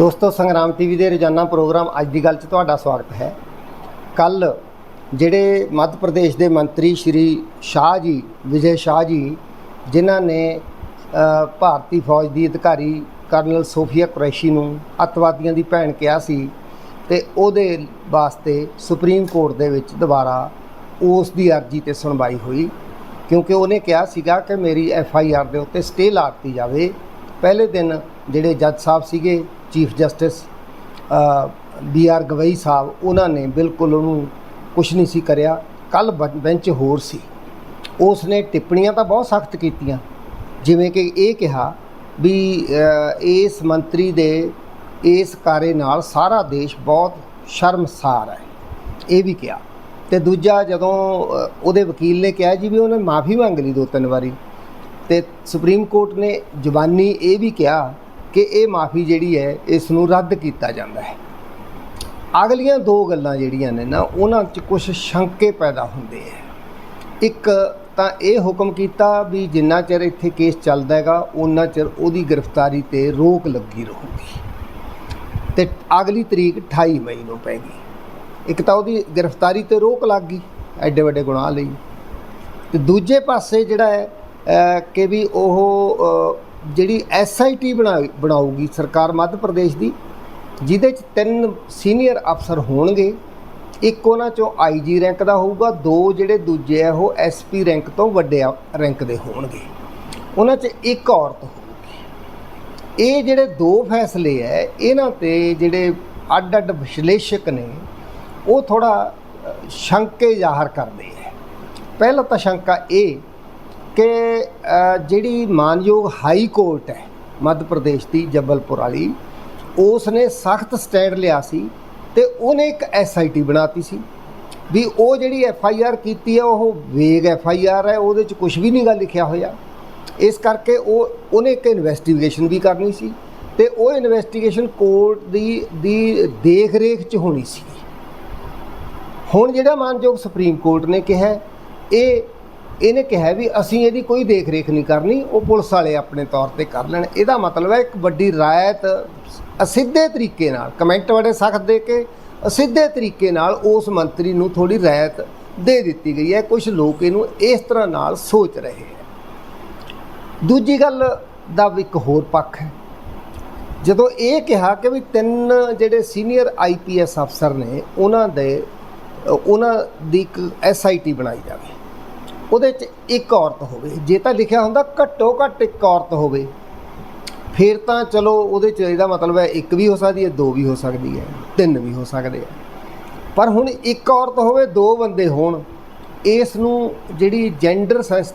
ਦੋਸਤੋ, ਸੰਗਰਾਮ ਟੀਵੀ ਦੇ ਰੋਜ਼ਾਨਾ ਪ੍ਰੋਗਰਾਮ ਅੱਜ ਦੀ ਗੱਲ 'ਚ ਤੁਹਾਡਾ ਸਵਾਗਤ ਹੈ। ਕੱਲ ਜਿਹੜੇ ਮੱਧ ਪ੍ਰਦੇਸ਼ ਦੇ ਮੰਤਰੀ ਸ਼੍ਰੀ ਸ਼ਾਹ ਜੀ, ਵਿਜੇ ਸ਼ਾਹ ਜੀ, ਜਿਨ੍ਹਾਂ ਨੇ ਭਾਰਤੀ ਫੌਜ ਦੀ ਅਧਿਕਾਰੀ ਕਰਨਲ ਸੋਫੀਆ ਕੁਰੈਸ਼ੀ ਨੂੰ ਅੱਤਵਾਦੀਆਂ ਦੀ ਭੈਣ ਕਿਹਾ ਸੀ ਤੇ ਉਹਦੇ ਵਾਸਤੇ ਸੁਪਰੀਮ ਕੋਰਟ ਦੇ ਵਿੱਚ ਦੁਬਾਰਾ ਉਸ ਦੀ ਅਰਜ਼ੀ ਤੇ ਸੁਣਵਾਈ ਹੋਈ। ਕਿਉਂਕਿ ਉਹਨੇ ਕਿਹਾ ਸੀਗਾ ਕਿ ਮੇਰੀ ਐਫ ਆਈ ਆਰ ਦੇ ਉੱਤੇ ਸਟੇ ਲਾ ਦਿੱਤੀ ਜਾਵੇ। ਪਹਿਲੇ ਦਿਨ ਜਿਹੜੇ ਜੱਜ ਸਾਹਿਬ ਸੀਗੇ chief justice B R Gavai ਸਾਹਿਬ, ਉਹਨਾਂ ਨੇ ਬਿਲਕੁਲ ਉਹਨੂੰ ਕੁਝ ਨਹੀਂ ਸੀ ਕਰਿਆ। ਕੱਲ ਬੈਂਚ ਹੋਰ ਸੀ। ਉਸ ਨੇ ਟਿੱਪਣੀਆਂ ਤਾਂ ਬਹੁਤ ਸਖਤ ਕੀਤੀਆਂ। ਜਿਵੇਂ ਕਿ ਇਹ ਕਿਹਾ ਵੀ ਇਸ ਮੰਤਰੀ ਦੇ ਇਸ ਕਾਰੇ ਨਾਲ ਸਾਰਾ ਦੇਸ਼ ਬਹੁਤ ਸ਼ਰਮਸਾਰ ਹੈ। ਇਹ ਵੀ ਕਿਹਾ। ਤੇ ਦੂਜਾ ਜਦੋਂ ਉਹਦੇ ਵਕੀਲ ਨੇ ਕਿਹਾ ਜੀ ਵੀ ਉਹਨੇ ਮਾਫੀ ਮੰਗ ਲਈ ਦੋ ਤਿੰਨ ਵਾਰੀ। ਤੇ ਸੁਪਰੀਮ ਕੋਰਟ ਨੇ ਜ਼ੁਬਾਨੀ ਇਹ ਵੀ ਕਿਹਾ ਕਿ ਇਹ ਮਾਫੀ ਜਿਹੜੀ ਹੈ ਇਸ ਨੂੰ ਰੱਦ ਕੀਤਾ ਜਾਂਦਾ ਹੈ। ਅਗਲੀਆਂ ਦੋ ਗੱਲਾਂ ਜਿਹੜੀਆਂ ਨੇ ਨਾ, ਉਹਨਾਂ 'ਚ ਕੁਝ ਸ਼ੰਕੇ ਪੈਦਾ ਹੁੰਦੇ ਹੈ ਇੱਕ ਤਾਂ ਇਹ ਹੁਕਮ ਕੀਤਾ ਵੀ ਜਿੰਨਾ ਚਿਰ ਇੱਥੇ ਕੇਸ ਚੱਲਦਾ ਹੈਗਾ ਉਹਨਾਂ ਚਿਰ ਉਹਦੀ ਗ੍ਰਿਫਤਾਰੀ ਤੇ ਰੋਕ ਲੱਗੀ ਰਹੂਗੀ। ਤੇ ਅਗਲੀ ਤਰੀਕ 28 ਮਈ ਨੂੰ ਪੈ ਗਈ। ਇੱਕ ਤਾਂ ਉਹਦੀ ਗ੍ਰਿਫਤਾਰੀ ਤੇ ਰੋਕ ਲੱਗ ਗਈ, ਐਡੇ ਵੱਡੇ ਗੁਨਾਹ ਲਈ। ਤੇ ਦੂਜੇ ਪਾਸੇ ਜਿਹੜਾ ਹੈ ਕਿ ਵੀ ਉਹ ਜਿਹੜੀ ਐਸਆਈਟੀ ਬਣਾ, ਬਣਾਊਗੀ ਸਰਕਾਰ ਮੱਧ ਪ੍ਰਦੇਸ਼ ਦੀ, ਜਿਹਦੇ ਚ ਤਿੰਨ ਸੀਨੀਅਰ ਅਫਸਰ ਹੋਣਗੇ, ਇੱਕ ਉਹਨਾਂ ਚੋਂ ਆਈਜੀ ਰੈਂਕ ਦਾ ਹੋਊਗਾ, ਦੋ ਜਿਹੜੇ ਦੂਜੇ ਆ ਉਹ ਐਸਪੀ ਰੈਂਕ ਤੋਂ ਵੱਡੇ ਰੈਂਕ ਦੇ ਹੋਣਗੇ। ਉਹਨਾਂ 'ਚ ਇੱਕ ਔਰਤ ਹੋਊਗੀ। ਇਹ ਜਿਹੜੇ ਦੋ ਫੈਸਲੇ ਐ ਇਹਨਾਂ ਤੇ ਜਿਹੜੇ ਅੱਡ-ਅੱਡ ਵਿਸ਼ਲੇਸ਼ਕ ਨੇ, ਉਹ ਥੋੜਾ ਸ਼ੰਕੇ ਜ਼ਾਹਰ ਕਰਦੇ ਐ ਪਹਿਲਾ ਤਾਂ ਸ਼ੰਕਾ ਇਹ ਕਿ ਜਿਹੜੀ ਮਾਨਯੋਗ ਹਾਈ ਕੋਰਟ ਹੈ ਮੱਧ ਪ੍ਰਦੇਸ਼ ਦੀ ਜਬਲਪੁਰ ਵਾਲੀ ਉਸ ਨੇ ਸਖਤ ਸਟੈਂਡ ਲਿਆ ਸੀ ਤੇ ਉਹਨੇ ਇੱਕ ਐਸਆਈਟੀ ਬਣਾਤੀ ਸੀ ਵੀ ਉਹ ਜਿਹੜੀ ਐਫ ਆਈ ਆਰ ਕੀਤੀ ਹੈ, ਉਹ ਵੇਗ ਐਫ ਆਈ ਆਰ ਹੈ, ਉਹਦੇ ਚ ਕੁਝ ਵੀ ਨਹੀਂ ਗਾ ਲਿਖਿਆ ਹੋਇਆ। ਇਸ ਕਰਕੇ ਉਹ, ਉਹਨੇ ਇੱਕ ਇਨਵੈਸਟੀਗੇਸ਼ਨ ਵੀ ਕਰਨੀ ਸੀ ਤੇ ਉਹ ਇਨਵੈਸਟੀਗੇਸ਼ਨ ਕੋਰਟ ਦੀ ਦੀ ਦੇਖ ਰੇਖ ਚ ਹੋਣੀ ਸੀ। ਹੁਣ ਜਿਹੜਾ ਮਾਨਯੋਗ ਸੁਪਰੀਮ ਕੋਰਟ ਨੇ ਕਿਹਾ, ਇਹ ਇਹਨੇ ਕਿਹਾ ਵੀ ਅਸੀਂ ਇਹਦੀ ਕੋਈ ਦੇਖ ਰੇਖ ਨਹੀਂ ਕਰਨੀ, ਉਹ ਪੁਲਿਸ ਵਾਲੇ ਆਪਣੇ ਤੌਰ ਤੇ ਕਰ ਲੈਣ। ਇਹਦਾ ਮਤਲਬ ਹੈ ਇੱਕ ਵੱਡੀ ਰਾਇਤ ਅਸਿੱਧੇ ਤਰੀਕੇ ਨਾਲ, ਕਮੈਂਟ ਬੜੇ ਸਖਤ ਦੇ ਕੇ ਅਸਿੱਧੇ ਤਰੀਕੇ ਨਾਲ ਉਸ ਮੰਤਰੀ ਨੂੰ ਥੋੜੀ ਰਾਇਤ ਦੇ ਦਿੱਤੀ ਗਈ ਹੈ। ਕੁਝ ਲੋਕ ਇਹਨੂੰ ਇਸ ਤਰ੍ਹਾਂ ਨਾਲ ਸੋਚ ਰਹੇ ਹੈ। ਦੂਜੀ ਗੱਲ ਦਾ ਇੱਕ ਹੋਰ ਪੱਖ ਹੈ। ਜਦੋਂ ਇਹ ਕਿਹਾ ਕਿ ਵੀ ਤਿੰਨ ਜਿਹੜੇ ਸੀਨੀਅਰ ਆਈਪੀਐਸ ਅਫਸਰ ਨੇ, ਉਹਨਾਂ ਦੇ, ਉਹਨਾਂ ਦੀ ਇੱਕ ਐਸਆਈਟੀ ਬਣਾਈ ਜਾਵੇ। ਉਹਦੇ 'ਚ ਇੱਕ ਔਰਤ ਹੋਵੇ। ਜੇ ਤਾਂ ਲਿਖਿਆ ਹੁੰਦਾ ਘੱਟੋ ਘੱਟ ਇੱਕ ਔਰਤ ਹੋਵੇ। ਫਿਰ ਤਾਂ ਚਲੋ ਉਹਦੇ 'ਚ ਇਹਦਾ ਮਤਲਬ ਹੈ ਇੱਕ ਵੀ ਹੋ ਸਕਦੀ ਹੈ, ਦੋ ਵੀ ਹੋ ਸਕਦੀ ਹੈ, ਤਿੰਨ ਵੀ ਹੋ ਸਕਦੇ ਆ ਪਰ ਹੁਣ ਇੱਕ ਔਰਤ ਹੋਵੇ, ਦੋ ਬੰਦੇ ਹੋਣ, ਇਸ ਨੂੰ ਜਿਹੜੀ ਜੈਂਡਰ ਸੈਂਸ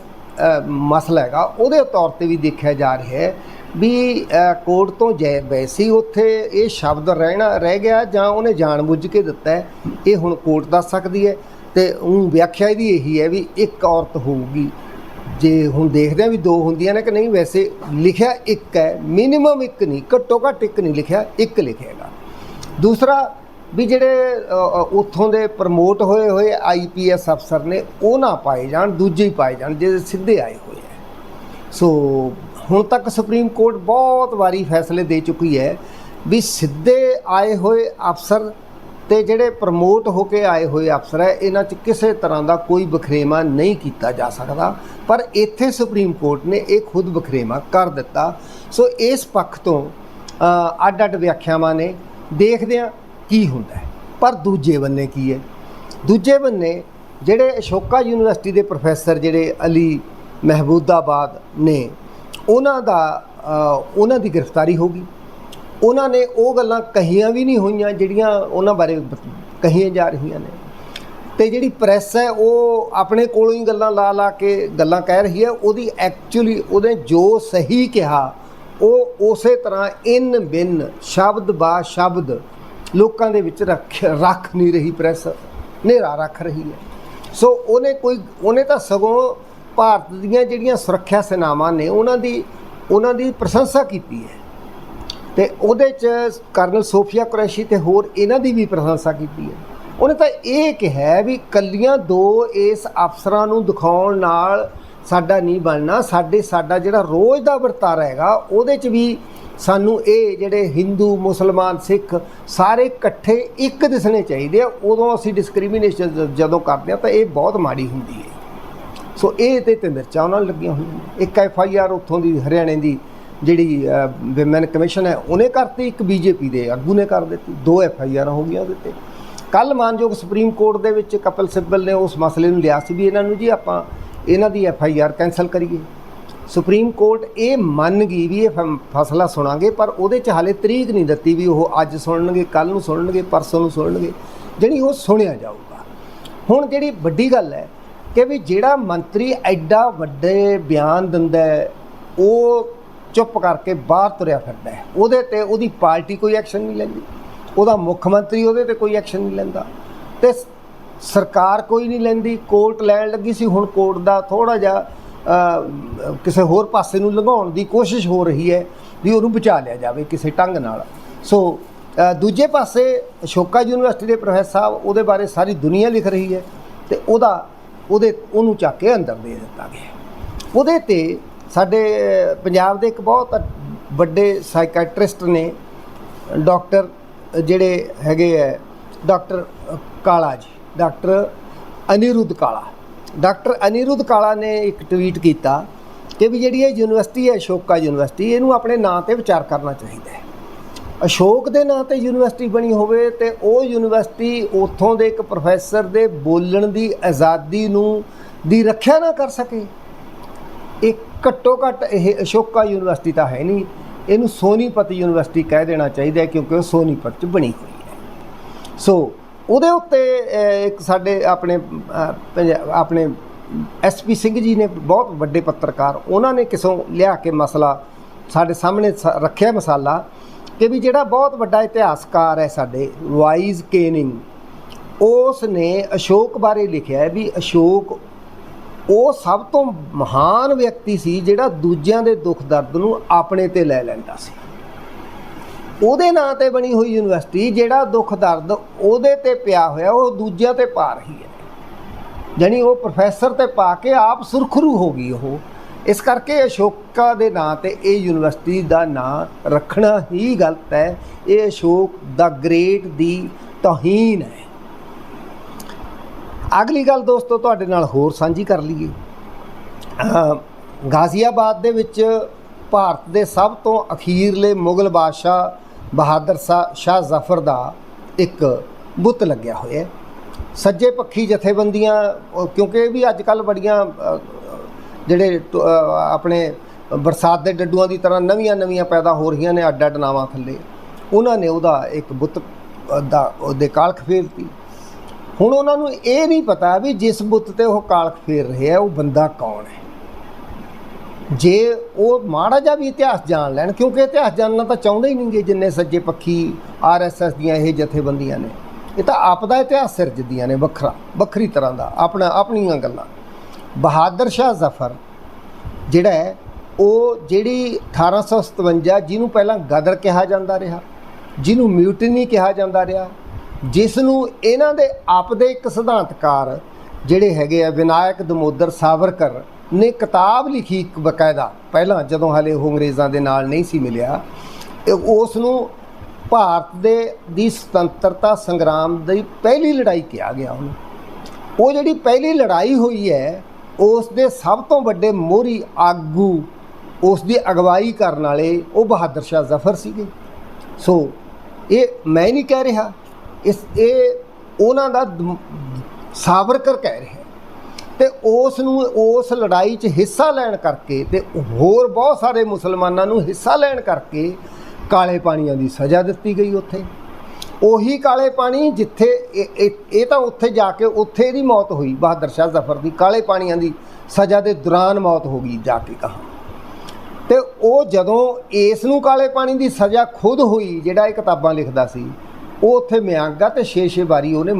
ਮਸਲਾ ਹੈਗਾ, ਉਹਦੇ ਤੌਰ ਤੇ ਵੀ ਦੇਖਿਆ ਜਾ ਰਿਹਾ ਹੈ ਵੀ ਕੋਰਟ ਤੋਂ ਜੈ ਵੈਸੇ ਉੱਥੇ ਇਹ ਸ਼ਬਦ ਰਹਿਣਾ ਰਹਿ ਗਿਆ ਜਾਂ ਉਹਨੇ ਜਾਣਬੁੱਝ ਕੇ ਦਿੱਤਾ ਇਹ ਹੁਣ ਕੋਰਟ ਦੱਸ ਸਕਦੀ ਹੈ। ਤੇ ਉਹ ਵਿਆਖਿਆ ਇਹਦੀ ਇਹੀ ਹੈ ਵੀ ਇੱਕ ਔਰਤ ਹੋਊਗੀ। ਜੇ ਹੁਣ ਦੇਖਦੇ ਆ ਵੀ ਦੋ ਹੁੰਦੀਆਂ ਨੇ ਕਿ ਨਹੀਂ, ਵੈਸੇ ਲਿਖਿਆ ਇੱਕ ਹੈ ਮਿਨੀਮਮ ਇੱਕ ਨਹੀਂ, ਘੱਟੋ ਘੱਟ ਇੱਕ ਨਹੀਂ ਲਿਖਿਆ, ਇੱਕ ਲਿਖਿਆਗਾ ਦੂਸਰਾ ਵੀ ਜਿਹੜੇ ਉੱਥੋਂ ਦੇ ਪ੍ਰਮੋਟ ਹੋਏ ਹੋਏ ਆਈਪੀਐਸ ਅਫਸਰ ਨੇ ਉਹ ਨਾ ਪਾਏ ਜਾਣ, ਦੂਜੇ ਹੀ ਪਾਏ ਜਾਣ, ਜਿਹੜੇ ਸਿੱਧੇ ਆਏ ਹੋਏ ਹੈ। ਸੋ ਹੁਣ ਤੱਕ ਸੁਪਰੀਮ ਕੋਰਟ ਬਹੁਤ ਵਾਰੀ ਫੈਸਲੇ ਦੇ ਚੁੱਕੀ ਹੈ ਵੀ ਸਿੱਧੇ ਆਏ ਹੋਏ ਅਫਸਰ ਤੇ ਜਿਹੜੇ ਪ੍ਰਮੋਟ ਹੋ ਕੇ ਆਏ ਹੋਏ ਅਫਸਰ ਹੈ, ਇਹਨਾਂ 'ਚ ਕਿਸੇ ਤਰ੍ਹਾਂ ਦਾ ਕੋਈ ਬਖਰੇਵਾ ਨਹੀਂ ਕੀਤਾ ਜਾ ਸਕਦਾ। ਪਰ ਇੱਥੇ ਸੁਪਰੀਮ ਕੋਰਟ ਨੇ ਇਹ ਖੁਦ ਬਖਰੇਵਾ ਕਰ ਦਿੱਤਾ। ਸੋ ਇਸ ਪੱਖ ਤੋਂ ਅੱਡ-ਅੱਡ ਵਿਆਖਿਆਵਾਂ ਨੇ। ਦੇਖਦੇ ਆ ਕੀ ਹੁੰਦਾ ਹੈ। ਪਰ ਦੂਜੇ ਬੰਨੇ ਕੀ ਹੈ? ਦੂਜੇ ਬੰਨੇ ਜਿਹੜੇ ਅਸ਼ੋਕਾ ਯੂਨੀਵਰਸਿਟੀ ਦੇ ਪ੍ਰੋਫੈਸਰ ਜਿਹੜੇ ਅਲੀ ਮਹਿਬੂਦਾਬਾਦ ਨੇ, ਉਹਨਾਂ ਦਾ ਉਹਨਾਂ ਦੀ ਗ੍ਰਿਫਤਾਰੀ ਹੋ ਗਈ। ਉਹਨਾਂ ਨੇ ਉਹ ਗੱਲਾਂ ਕਹੀਆਂ ਵੀ ਨਹੀਂ ਹੋਈਆਂ ਜਿਹੜੀਆਂ ਉਹਨਾਂ ਬਾਰੇ ਕਹੀਆਂ ਜਾ ਰਹੀਆਂ ਨੇ। ਤੇ ਜਿਹੜੀ ਪ੍ਰੈਸ ਹੈ, ਉਹ ਆਪਣੇ ਕੋਲੋਂ ਹੀ ਗੱਲਾਂ ਲਾ ਲਾ ਕੇ ਗੱਲਾਂ ਕਹਿ ਰਹੀ ਹੈ। ਉਹਦੀ ਐਕਚੁਅਲੀ ਉਹਨੇ ਜੋ ਸਹੀ ਕਿਹਾ, ਉਹ ਉਸੇ ਤਰ੍ਹਾਂ ਇਨ ਬਿਨ ਸ਼ਬਦ ਬਾ ਸ਼ਬਦ ਲੋਕਾਂ ਦੇ ਵਿੱਚ ਰੱਖ ਰੱਖ ਨਹੀਂ ਰਹੀ ਪ੍ਰੈਸ, ਹਨੇਰਾ ਰੱਖ ਰਹੀ ਹੈ। ਸੋ ਉਹਨੇ ਕੋਈ, ਉਹਨੇ ਤਾਂ ਸਗੋਂ ਭਾਰਤ ਦੀਆਂ ਜਿਹੜੀਆਂ ਸੁਰੱਖਿਆ ਸੇਨਾਵਾਂ ਨੇ, ਉਹਨਾਂ ਦੀ ਉਹਨਾਂ ਦੀ ਪ੍ਰਸ਼ੰਸਾ ਕੀਤੀ ਹੈ। ਤੇ ਉਹਦੇ ਚ ਕਰਨਲ ਸੋਫੀਆ ਕੁਰੈਸ਼ੀ ਤੇ ਹੋਰ ਇਹਨਾਂ ਦੀ ਵੀ ਪ੍ਰਸ਼ੰਸਾ ਕੀਤੀ ਹੈ। ਉਹਨੇ ਤਾਂ ਇਹ ਕਿਹਾ ਵੀ ਕੱਲੀਆਂ ਦੋ ਇਸ ਅਫਸਰਾਂ ਨੂੰ ਦਿਖਾਉਣ ਨਾਲ ਸਾਡਾ ਨਹੀਂ ਬਣਨਾ, ਸਾਡੇ, ਸਾਡਾ ਜਿਹੜਾ ਰੋਜ਼ ਦਾ ਵਰਤਾਰਾ ਹੈਗਾ, ਉਹਦੇ ਚ ਵੀ ਸਾਨੂੰ ਇਹ ਜਿਹੜੇ ਹਿੰਦੂ, ਮੁਸਲਮਾਨ, ਸਿੱਖ ਸਾਰੇ ਇਕੱਠੇ ਇੱਕ ਦਿਸਣੇ ਚਾਹੀਦੇ ਆ। ਉਦੋਂ ਅਸੀਂ ਡਿਸਕ੍ਰਿਮੀਨੇਸ਼ਨ ਜਦੋਂ ਕਰਦੇ ਆ ਤਾਂ ਇਹ ਬਹੁਤ ਮਾੜੀ ਹੁੰਦੀ ਹੈ। ਸੋ ਇਹ ਤੇ ਤੇ ਮਿਰਚਾਂ ਉਹਨਾਂ ਨੂੰ ਲੱਗੀਆਂ ਹੋਈਆਂ ਇੱਕ ਐਫ ਆਈ ਆਰ ਉੱਥੋਂ ਦੀ, ਹਰਿਆਣੇ ਦੀ ਜਿਹੜੀ ਵਿਮਨ ਕਮਿਸ਼ਨ ਹੈ, ਉਹਨੇ ਕਰਤੀ, ਇੱਕ ਬੀਜੇਪੀ ਦੇ ਆਗੂ ਨੇ ਕਰ ਦਿੱਤੀ, ਦੋ ਐਫ ਆਈ ਆਰ ਹੋ ਗਈਆਂ ਉਹਦੇ ਤੇ। ਕੱਲ ਮਾਨਯੋਗ ਸੁਪਰੀਮ ਕੋਰਟ ਦੇ ਵਿੱਚ ਕਪਲ ਸਿੱਬਲ ਨੇ ਉਸ ਮਸਲੇ ਨੂੰ ਲਿਆ ਸੀ ਵੀ ਇਹਨਾਂ ਨੂੰ ਜੀ ਆਪਾਂ ਇਹਨਾਂ ਦੀ ਐਫ ਆਈ ਆਰ ਕੈਨਸਲ ਕਰੀਏ। ਸੁਪਰੀਮ ਕੋਰਟ ਇਹ ਮੰਨ ਗਈ ਵੀ ਇਹ ਫ- ਫੈਸਲਾ ਸੁਣਾਂਗੇ, ਪਰ ਉਹਦੇ 'ਚ ਹਾਲੇ ਤਰੀਕ ਨਹੀਂ ਦਿੱਤੀ ਵੀ ਉਹ ਅੱਜ ਸੁਣਨਗੇ ਕੱਲ ਨੂੰ ਸੁਣਨਗੇ, ਪਰਸੋਂ ਨੂੰ ਸੁਣਨਗੇ। ਜਿਹੜੀ ਉਹ ਸੁਣਿਆ ਜਾਊਗਾ। ਹੁਣ ਜਿਹੜੀ ਵੱਡੀ ਗੱਲ ਹੈ ਕਿ ਵੀ ਜਿਹੜਾ ਮੰਤਰੀ ਐਡਾ ਵੱਡੇ ਬਿਆਨ ਦਿੰਦਾ ਉਹ ਚੁੱਪ ਕਰਕੇ ਬਾਹਰ ਤੁਰਿਆ ਫਿਰਦਾ ਹੈ। ਉਹਦੇ ਤੇ ਉਹਦੀ ਪਾਰਟੀ ਕੋਈ ਐਕਸ਼ਨ ਨਹੀਂ ਲੈਂਦੀ। ਉਹਦਾ ਮੁੱਖ ਮੰਤਰੀ ਉਹਦੇ ਤੇ ਕੋਈ ਐਕਸ਼ਨ ਨਹੀਂ ਲੈਂਦਾ। ਤੇ ਸਰਕਾਰ ਕੋਈ ਨਹੀਂ ਲੈਂਦੀ। ਕੋਰਟ ਲੈਣ ਲੱਗੀ ਸੀ। ਹੁਣ ਕੋਰਟ ਦਾ ਥੋੜਾ ਜਿਹਾ ਕਿਸੇ ਹੋਰ ਪਾਸੇ ਨੂੰ ਲੰਘਾਉਣ ਦੀ ਕੋਸ਼ਿਸ਼ ਹੋ ਰਹੀ ਹੈ ਵੀ ਉਹਨੂੰ ਬਚਾ ਲਿਆ ਜਾਵੇ ਕਿਸੇ ਢੰਗ ਨਾਲ। ਸੋ ਦੂਜੇ ਪਾਸੇ ਅਸ਼ੋਕਾ ਯੂਨੀਵਰਸਿਟੀ ਦੇ ਪ੍ਰੋਫੈਸਰ ਸਾਹਿਬ ਉਹਦੇ ਬਾਰੇ ਸਾਰੀ ਦੁਨੀਆ ਲਿਖ ਰਹੀ ਹੈ ਤੇ ਉਹਦਾ, ਉਹਦੇ, ਉਹਨੂੰ ਚੱਕ ਕੇ ਅੰਦਰ ਦੇ ਦਿੱਤਾ ਗਿਆ ਉਹਦੇ ਤੇ ਸਾਡੇ ਪੰਜਾਬ ਦੇ ਇੱਕ ਬਹੁਤ ਵੱਡੇ ਸਾਈਕੈਟ੍ਰਿਸਟ ਨੇ ਡਾਕਟਰ ਜਿਹੜੇ ਹੈਗੇ ਹੈ ਡਾਕਟਰ ਕਾਲਾ ਜੀ, ਡਾਕਟਰ ਅਨਿਰੁੱਧ ਕਾਲਾ। ਡਾਕਟਰ ਅਨਿਰੁੱਧ ਕਾਲਾ ਨੇ ਇੱਕ ਟਵੀਟ ਕੀਤਾ ਕਿ ਵੀ ਜਿਹੜੀ ਇਹ ਯੂਨੀਵਰਸਿਟੀ ਹੈ ਅਸ਼ੋਕਾ ਯੂਨੀਵਰਸਿਟੀ, ਇਹਨੂੰ ਆਪਣੇ ਨਾਂ ਤੇ ਵਿਚਾਰ ਕਰਨਾ ਚਾਹੀਦਾ ਹੈ ਅਸ਼ੋਕ ਦੇ ਨਾਂ ਤੇ ਯੂਨੀਵਰਸਿਟੀ ਬਣੀ ਹੋਵੇ ਤੇ ਉਹ ਯੂਨੀਵਰਸਿਟੀ ਉੱਥੋਂ ਦੇ ਇੱਕ ਪ੍ਰੋਫੈਸਰ ਦੇ ਬੋਲਣ ਦੀ ਆਜ਼ਾਦੀ ਨੂੰ, ਦੀ ਰੱਖਿਆ ਨਾ ਕਰ ਸਕੇ। ਇਹ ਘੱਟੋ ਘੱਟ ਇਹ ਅਸ਼ੋਕਾ ਯੂਨੀਵਰਸਿਟੀ ਤਾਂ ਹੈ ਨਹੀਂ। ਇਹਨੂੰ ਸੋਨੀਪਤ ਯੂਨੀਵਰਸਿਟੀ ਕਹਿ ਦੇਣਾ ਚਾਹੀਦਾ ਹੈ ਕਿਉਂਕਿ ਉਹ ਸੋਨੀਪਤ 'ਚ ਬਣੀ ਹੋਈ ਹੈ। ਸੋ ਉਹਦੇ ਉੱਤੇ ਇੱਕ ਸਾਡੇ ਆਪਣੇ ਅਹ, ਪੰਜਾ- ਆਪਣੇ ਐਸਪੀ ਸਿੰਘ ਜੀ ਨੇ ਬਹੁਤ ਵੱਡੇ ਪੱਤਰਕਾਰ ਉਹਨਾਂ ਨੇ ਕਿਸੋਂ ਲਿਆ ਕੇ ਮਸਲਾ ਸਾਡੇ ਸਾਹਮਣੇ ਸ- ਰੱਖਿਆ ਮਸਾਲਾ ਕਿ ਵੀ ਜਿਹੜਾ ਬਹੁਤ ਵੱਡਾ ਇਤਿਹਾਸਕਾਰ ਹੈ ਸਾਡੇ ਵਾਈਜ਼ ਕੇਨਿੰਗ ਉਸ ਨੇ ਅਸ਼ੋਕ ਬਾਰੇ ਲਿਖਿਆ ਹੈ ਵੀ ਅਸ਼ੋਕ ਉਹ ਸਭ ਤੋਂ ਮਹਾਨ ਵਿਅਕਤੀ ਸੀ ਜਿਹੜਾ ਦੂਜਿਆਂ ਦੇ ਦੁੱਖ ਦਰਦ ਨੂੰ ਆਪਣੇ ਤੇ ਲੈ ਲੈਂਦਾ ਸੀ। ਉਹਦੇ ਨਾਂ ਤੇ ਬਣੀ ਹੋਈ ਯੂਨੀਵਰਸਿਟੀ ਜਿਹੜਾ ਦੁੱਖ ਦਰਦ ਉਹਦੇ ਤੇ ਪਿਆ ਹੋਇਆ, ਉਹ ਦੂਜਿਆਂ ਤੇ ਪਾ ਰਹੀ ਹੈ। ਜਾਣੀ ਉਹ ਪ੍ਰੋਫੈਸਰ ਤੇ ਪਾ ਕੇ ਆਪ ਸੁਰਖਰੂ ਹੋ ਗਈ ਉਹ। ਇਸ ਕਰਕੇ ਅਸ਼ੋਕਾ ਦੇ ਨਾਂ ਤੇ ਇਹ ਯੂਨੀਵਰਸਿਟੀ ਦਾ ਨਾਂ ਰੱਖਣਾ ਹੀ ਗਲਤ ਹੈ। ਇਹ ਅਸ਼ੋਕ ਦਾ ਗ੍ਰੇਟ ਦੀ ਤੋਹੀਨ ਹੈ। ਅਗਲੀ ਗੱਲ ਦੋਸਤੋ, ਤੁਹਾਡੇ ਨਾਲ ਹੋਰ ਸਾਂਝੀ ਕਰ ਲਈਏ। ਗਾਜ਼ੀਆਬਾਦ ਦੇ ਵਿੱਚ ਭਾਰਤ ਦੇ ਸਭ ਤੋਂ ਅਖੀਰਲੇ ਮੁਗਲ ਬਾਦਸ਼ਾਹ ਬਹਾਦਰ ਸ਼ਾਹ ਸ਼ਾਹ ਜ਼ਫਰ ਦਾ ਇੱਕ ਬੁੱਤ ਲੱਗਿਆ ਹੋਇਆ ਹੈ। ਸੱਜੇ ਪੱਖੀ ਜਥੇਬੰਦੀਆਂ ਕਿਉਂਕਿ ਇਹ ਵੀ ਅੱਜ ਕੱਲ ਬੜੀਆਂ ਜਿਹੜੇ ਆਪਣੇ ਬਰਸਾਤ ਦੇ ਡੱਡੂਆਂ ਦੀ ਤਰ੍ਹਾਂ ਨਵੀਆਂ ਨਵੀਆਂ ਪੈਦਾ ਹੋ ਰਹੀਆਂ ਨੇ ਅੱਡ ਅੱਡ ਨਾਵਾਂ ਥੱਲੇ। ਉਹਨਾਂ ਨੇ ਉਹਦਾ ਇੱਕ ਬੁੱਤ ਦਾ, ਉਹਦੇ ਕਾਲਖ ਫੇਰਤੀ। ਹੁਣ ਉਹਨਾਂ ਨੂੰ ਇਹ ਨਹੀਂ ਪਤਾ ਵੀ ਜਿਸ ਬੁੱਤ ਤੇ ਉਹ ਕਾਲਖ ਫੇਰ ਰਹੇ ਆ ਉਹ ਬੰਦਾ ਕੌਣ ਹੈ। ਜੇ ਉਹ ਮਾੜਾ ਜਿਹਾ ਵੀ ਇਤਿਹਾਸ ਜਾਣ ਲੈਣ, ਕਿਉਂਕਿ ਇਤਿਹਾਸ ਜਾਣਨਾ ਤਾਂ ਚਾਹੁੰਦੇ ਹੀ ਨਹੀਂਗੇ ਜਿੰਨੇ ਸੱਜੇ ਪੱਖੀ ਆਰਐਸਐਸ ਦੀਆਂ ਇਹ ਜਥੇਬੰਦੀਆਂ ਨੇ। ਇਹ ਤਾਂ ਆਪ ਦਾ ਇਤਿਹਾਸ ਸਿਰਜਦੀਆਂ ਨੇ ਵੱਖਰਾ, ਵੱਖਰੀ ਤਰ੍ਹਾਂ ਦਾ, ਆਪਣਾ, ਆਪਣੀਆਂ ਗੱਲਾਂ। ਬਹਾਦਰ ਸ਼ਾਹ ਜ਼ਫਰ, ਜਿਹੜਾ ਹੈ, ਉਹ ਜਿਹੜੀ 1857 ਜਿਹਨੂੰ ਪਹਿਲਾਂ ਗਦਰ ਕਿਹਾ ਜਾਂਦਾ ਰਿਹਾ, ਜਿਹਨੂੰ ਮਿਊਟਨੀ ਕਿਹਾ ਜਾਂਦਾ ਰਿਹਾ ਜਿਸ ਨੂੰ ਇਹਨਾਂ ਦੇ ਆਪਦੇ ਇੱਕ ਸਿਧਾਂਤਕਾਰ ਜਿਹੜੇ ਹੈਗੇ ਆ ਵਿਨਾਇਕ ਦਮੋਦਰ ਸਾਵਰਕਰ ਨੇ ਕਿਤਾਬ ਲਿਖੀ ਇੱਕ ਬਕਾਇਦਾ, ਪਹਿਲਾਂ ਜਦੋਂ ਹਾਲੇ ਉਹ ਅੰਗਰੇਜ਼ਾਂ ਦੇ ਨਾਲ ਨਹੀਂ ਸੀ ਮਿਲਿਆ ਇਹ ਉਸ ਨੂੰ ਭਾਰਤ ਦੇ ਦੀ ਸੁਤੰਤਰਤਾ ਸੰਗਰਾਮ ਦੀ ਪਹਿਲੀ ਲੜਾਈ ਕਿਹਾ ਗਿਆ ਉਹਨੂੰ। ਉਹ ਜਿਹੜੀ ਪਹਿਲੀ ਲੜਾਈ ਹੋਈ ਹੈ ਉਸ ਦੇ ਸਭ ਤੋਂ ਵੱਡੇ ਮੋਹਰੀ ਆਗੂ ਉਸ ਦੀ ਅਗਵਾਈ ਕਰਨ ਵਾਲੇ ਉਹ ਬਹਾਦਰ ਸ਼ਾਹ ਜ਼ਫਰ ਸੀਗੇ। ਸੋ, ਇਹ ਮੈਂ ਨਹੀਂ ਕਹਿ ਰਿਹਾ ਇਸ, ਇਹ ਉਹਨਾਂ ਦਾ ਸਾਵਰਕਰ ਕਹਿ ਰਿਹਾ ਤੇ ਉਸ ਨੂੰ, ਉਸ ਲੜਾਈ 'ਚ ਹਿੱਸਾ ਲੈਣ ਕਰਕੇ ਤੇ ਹੋਰ ਬਹੁਤ ਸਾਰੇ ਮੁਸਲਮਾਨਾਂ ਨੂੰ ਹਿੱਸਾ ਲੈਣ ਕਰਕੇ ਕਾਲੇ ਪਾਣੀਆਂ ਦੀ ਸਜ਼ਾ ਦਿੱਤੀ ਗਈ ਉੱਥੇ। ਉਹੀ ਕਾਲੇ ਪਾਣੀ ਜਿੱਥੇ ਇਹ- ਇਹ ਤਾਂ ਉੱਥੇ ਜਾ ਕੇ ਉੱਥੇ ਇਹਦੀ ਮੌਤ ਹੋਈ, ਬਹਾਦਰ ਸ਼ਾਹ ਜ਼ਫਰ ਦੀ। ਕਾਲੇ ਪਾਣੀਆਂ ਦੀ ਸਜ਼ਾ ਦੇ ਦੌਰਾਨ ਮੌਤ ਹੋ ਗਈ, ਜਾ ਕੇ ਕਹਾ। ਤੇ ਉਹ ਜਦੋਂ ਇਸ ਨੂੰ ਕਾਲੇ ਪਾਣੀ ਦੀ ਸਜ਼ਾ ਖੁਦ ਹੋਈ, ਜਿਹੜਾ ਇਹ ਕਿਤਾਬਾਂ ਲਿਖਦਾ ਸੀ ਉਹ ਉੱਥੇ ਮਿਆਂਗਾ ਤੇ ਛੇ ਛੇ ਵਾਰੀ ਉਹਨੇ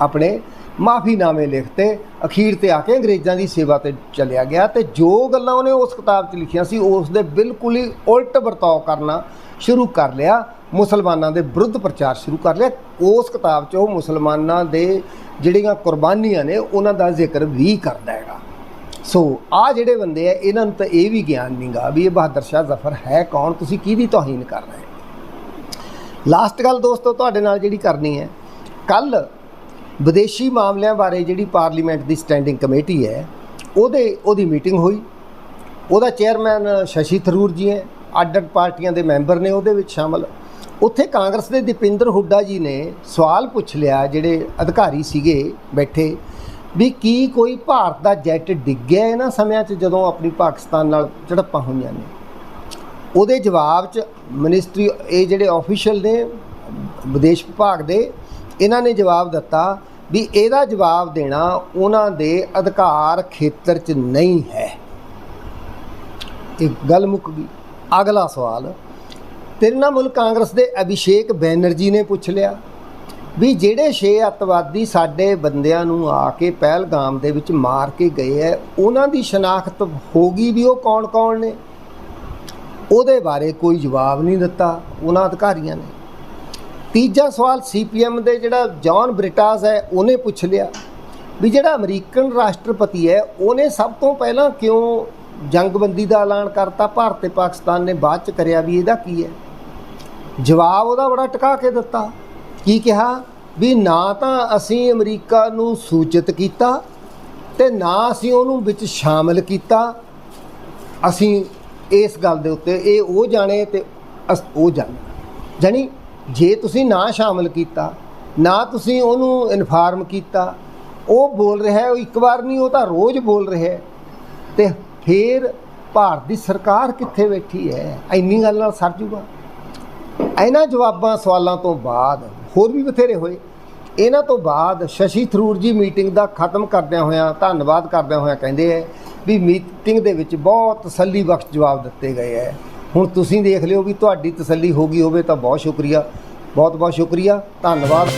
ਆਪਣੇ ਮਾਫੀਨਾਮੇ ਲਿਖਤੇ, ਅਖੀਰ ਤੇ ਆ ਕੇ ਅੰਗਰੇਜ਼ਾਂ ਦੀ ਸੇਵਾ ਤੇ ਚਲਿਆ ਗਿਆ ਤੇ ਜੋ ਗੱਲਾਂ ਉਹਨੇ ਉਸ ਕਿਤਾਬ 'ਚ ਲਿਖੀਆਂ ਸੀ, ਉਸ ਦੇ ਬਿਲਕੁਲ ਹੀ ਉਲਟ ਵਰਤਾਓ ਕਰਨਾ ਸ਼ੁਰੂ ਕਰ ਲਿਆ, ਮੁਸਲਮਾਨਾਂ ਦੇ ਵਿਰੁੱਧ ਪ੍ਰਚਾਰ ਸ਼ੁਰੂ ਕਰ ਲਿਆ। ਉਸ ਕਿਤਾਬ 'ਚ ਉਹ ਮੁਸਲਮਾਨਾਂ ਦੇ ਜਿਹੜੀਆਂ ਕੁਰਬਾਨੀਆਂ ਨੇ, ਉਹਨਾਂ ਦਾ ਜ਼ਿਕਰ ਵੀ ਕਰਦਾ ਹੈਗਾ। ਸੋ ਆ ਜਿਹੜੇ ਬੰਦੇ ਆ, ਇਹਨਾਂ ਨੂੰ ਤਾਂ ਇਹ ਵੀ ਗਿਆਨ ਨਹੀਂਗਾ ਵੀ ਇਹ ਬਹਾਦਰ ਸ਼ਾਹ ਜ਼ਫਰ ਹੈ ਕੌਣ? ਤੁਸੀਂ ਕਿਹਦੀ ਤੋਹੀਨ ਕਰ ਰਹੇ ਲਾਸਟ ਗੱਲ ਦੋਸਤੋ, ਤੁਹਾਡੇ ਨਾਲ ਜਿਹੜੀ ਕਰਨੀ ਹੈ। ਕੱਲ ਵਿਦੇਸ਼ੀ ਮਾਮਲਿਆਂ ਬਾਰੇ ਜਿਹੜੀ ਪਾਰਲੀਮੈਂਟ ਦੀ ਸਟੈਂਡਿੰਗ ਕਮੇਟੀ ਹੈ, ਉਹਦੇ, ਉਹਦੀ ਮੀਟਿੰਗ ਹੋਈ। ਉਹਦਾ ਚੇਅਰਮੈਨ ਸ਼ਸ਼ੀ ਥਰੂਰ ਜੀ ਹੈ ਅੱਡ ਅੱਡ ਪਾਰਟੀਆਂ ਦੇ ਮੈਂਬਰ ਨੇ ਉਹਦੇ ਵਿੱਚ ਸ਼ਾਮਲ। ਉੱਥੇ ਕਾਂਗਰਸ ਦੇ ਦੀਪਿੰਦਰ ਹੁੱਡਾ ਜੀ ਨੇ ਸਵਾਲ ਪੁੱਛ ਲਿਆ, ਜਿਹੜੇ ਅਧਿਕਾਰੀ ਸੀਗੇ ਬੈਠੇ, ਵੀ ਕੀ ਕੋਈ ਭਾਰਤ ਦਾ ਜੈਟ ਡਿੱਗਿਆ ਇਹਨਾਂ ਸਮਿਆਂ 'ਚ ਜਦੋਂ ਆਪਣੀ ਪਾਕਿਸਤਾਨ ਨਾਲ ਝੜਪਾਂ ਹੋਈਆਂ ਨੇ? ਉਹਦੇ ਜਵਾਬ 'ਚ ਮਿਨਿਸਟਰੀ ਇਹ ਜਿਹੜੇ ਆਫੀਸ਼ੀਅਲ ਨੇ, ਵਿਦੇਸ਼ ਵਿਭਾਗ ਦੇ, ਇਹਨਾਂ ਨੇ ਜਵਾਬ ਦਿੱਤਾ ਵੀ ਇਹਦਾ ਜਵਾਬ ਦੇਣਾ ਉਹਨਾਂ ਦੇ ਅਧਿਕਾਰ ਖੇਤਰ 'ਚ ਨਹੀਂ ਹੈ। ਇੱਕ ਗੱਲ ਮੁੱਕ ਗਈ। ਅਗਲਾ ਸਵਾਲ, ਤ੍ਰਿਣਮੂਲ ਕਾਂਗਰਸ ਦੇ ਅਭਿਸ਼ੇਕ ਬੈਨਰਜੀ ਨੇ ਪੁੱਛ ਲਿਆ ਵੀ ਜਿਹੜੇ ਛੇ ਅੱਤਵਾਦੀ ਸਾਡੇ ਬੰਦਿਆਂ ਨੂੰ ਆ ਕੇ ਪਹਿਲਗਾਮ ਦੇ ਵਿੱਚ ਮਾਰ ਕੇ ਗਏ ਐ ਉਹਨਾਂ ਦੀ ਸ਼ਨਾਖਤ ਹੋ ਗਈ ਵੀ ਉਹ ਕੌਣ-ਕੌਣ ਨੇ? ਉਹਦੇ ਬਾਰੇ ਕੋਈ ਜਵਾਬ ਨਹੀਂ ਦਿੱਤਾ, ਉਹਨਾਂ ਅਧਿਕਾਰੀਆਂ ਨੇ। ਤੀਜਾ ਸਵਾਲ ਸੀਪੀਐਮ ਦੇ ਜਿਹੜਾ ਜੌਨ ਬ੍ਰਿਟਾਸ ਹੈ, ਉਹਨੇ ਪੁੱਛ ਲਿਆ ਵੀ ਜਿਹੜਾ ਅਮਰੀਕਨ ਰਾਸ਼ਟਰਪਤੀ ਹੈ, ਉਹਨੇ ਸਭ ਤੋਂ ਪਹਿਲਾਂ ਕਿਉਂ ਜੰਗਬੰਦੀ ਦਾ ਐਲਾਨ ਕਰਤਾ? ਭਾਰਤ ਤੇ ਪਾਕਿਸਤਾਨ ਨੇ ਬਾਅਦ ਚ ਕਰਿਆ ਵੀ ਇਹਦਾ ਕੀ ਹੈ? ਜਵਾਬ ਉਹਦਾ ਬੜਾ ਟਿਕਾ ਕੇ ਦਿੱਤਾ। ਕੀ ਕਿਹਾ? ਵੀ ਨਾ ਤਾਂ ਅਸੀਂ ਅਮਰੀਕਾ ਨੂੰ ਸੂਚਿਤ ਕੀਤਾ ਤੇ ਨਾ ਅਸੀਂ ਉਹਨੂੰ ਵਿੱਚ ਸ਼ਾਮਲ ਕੀਤਾ। ਅਸੀਂ ਇਸ ਗੱਲ ਦੇ ਉੱਤੇ ਇਹ ਉਹ ਜਾਣੇ ਤੇ ਅਸ- ਉਹ ਜਾਣੇ। ਜਾਣੀ ਜੇ ਤੁਸੀਂ ਨਾ ਸ਼ਾਮਲ ਕੀਤਾ, ਨਾ ਤੁਸੀਂ ਉਹਨੂੰ ਇਨਫਾਰਮ ਕੀਤਾ, ਉਹ ਬੋਲ ਰਿਹਾ ਉਹ ਇੱਕ ਵਾਰ ਨਹੀਂ, ਉਹ ਤਾਂ ਰੋਜ਼ ਬੋਲ ਰਿਹਾ ਹੈ, ਤੇ ਫਿਰ ਭਾਰਤ ਦੀ ਸਰਕਾਰ ਕਿੱਥੇ ਬੈਠੀ ਹੈ? ਇੰਨੀ ਗੱਲ ਨਾਲ ਸਰ ਜੂਗਾ। ਇਹਨਾਂ ਜਵਾਬਾਂ ਸਵਾਲਾਂ ਤੋਂ ਬਾਅਦ, ਹੋਰ ਵੀ ਬਥੇਰੇ ਹੋਏ। ਇਹਨਾਂ ਤੋਂ ਬਾਅਦ ਸ਼ਸ਼ੀ ਥਰੂਰ ਜੀ ਮੀਟਿੰਗ ਦਾ ਖਤਮ ਕਰਦਿਆਂ ਹੋਇਆਂ, ਧੰਨਵਾਦ ਕਰਦਿਆਂ ਹੋਇਆਂ ਕਹਿੰਦੇ ਹੈ ਵੀ ਮੀਟਿੰਗ ਦੇ ਵਿੱਚ ਬਹੁਤ ਤਸੱਲੀ ਬਖਸ਼ ਜਵਾਬ ਦਿੱਤੇ ਗਏ ਹੈ। ਹੁਣ ਤੁਸੀਂ ਦੇਖ ਲਿਓ ਵੀ ਤੁਹਾਡੀ ਤਸੱਲੀ ਹੋ ਗਈ ਹੋਵੇ ਤਾਂ ਬਹੁਤ ਸ਼ੁਕਰੀਆ। ਬਹੁਤ ਬਹੁਤ ਸ਼ੁਕਰੀਆ। ਧੰਨਵਾਦ।